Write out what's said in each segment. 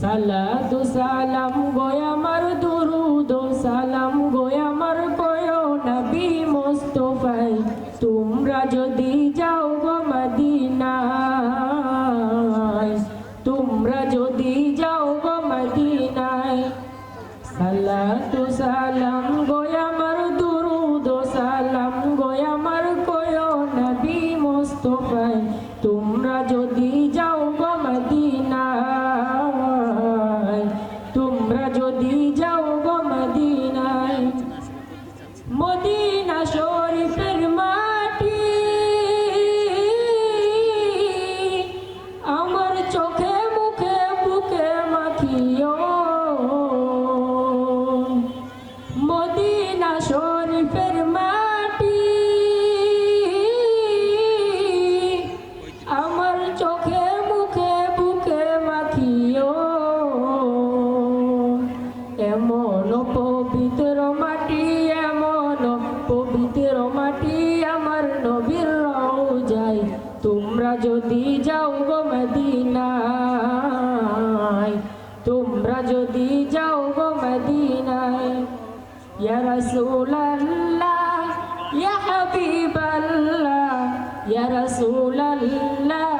সালাতু সালাম গোয় আমার দুরুদ, সালাম গোয় আমার কয় নবী মোস্তফাই। তোমরা যদি যাও গো মদিনায়, তোমরা যদি যাও গো মদিনায়। সালাতু সালাম গোয় আমার দুরুদ, সালাম গোয় আমার কয় নবী মোস্তফাই। তোমরা যদি যাও গো শরীফের মাটি। আমার চোখে, মুখে, বুকে মাখিও। মদিনা শরীফের মাটি। আমার চোখে, মুখে, বুকে মাখিও। এমন পবিত্র মাটি আমার নবীর যায় তোমরা যদি যাও গো মদিনায়, তোমরা যদি যাও গো মদিনায়, ইয়া রাসূলাল্লাহ, ইয়া হাবিবাল্লাহ, ইয়া রাসূলাল্লাহ,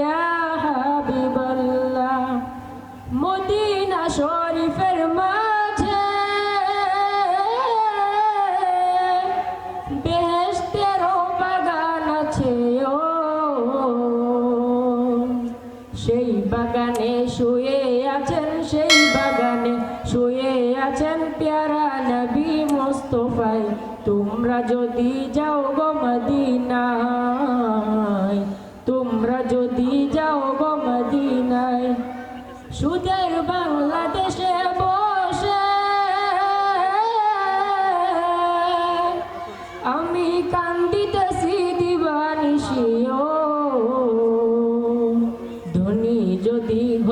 ইয়া হাবিবাল্লাহ। মদিনা শরীফের মাঝে সেই বাগানে শুয়ে আছেন, সেই বাগানে শুয়ে আছেন প্যারা নবী মোস্তফাই। তোমরা যদি যাও গো মদিনায়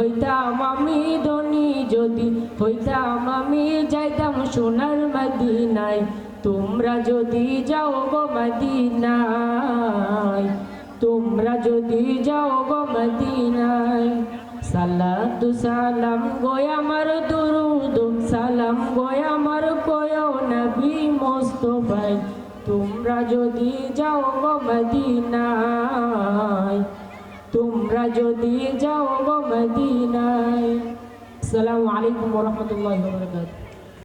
হইতাম আমি ধনী, যদি হইতাম আমি যাইতাম সোনার মদিনায়। তোমরা যদি যাও গো মদিনায়, তোমরা যদি যাও গো মদিনায়। সালাতু, সালাম গোয় আমার দুরুদ, সালাম গোয় আমার কয় নবী মোস্তফাই তোমরা যদি যাও গো মদিনায় তোমরা যদি যাও মদিনায়। আসসালামু আলাইকুম ওয়া রাহমাতুল্লাহি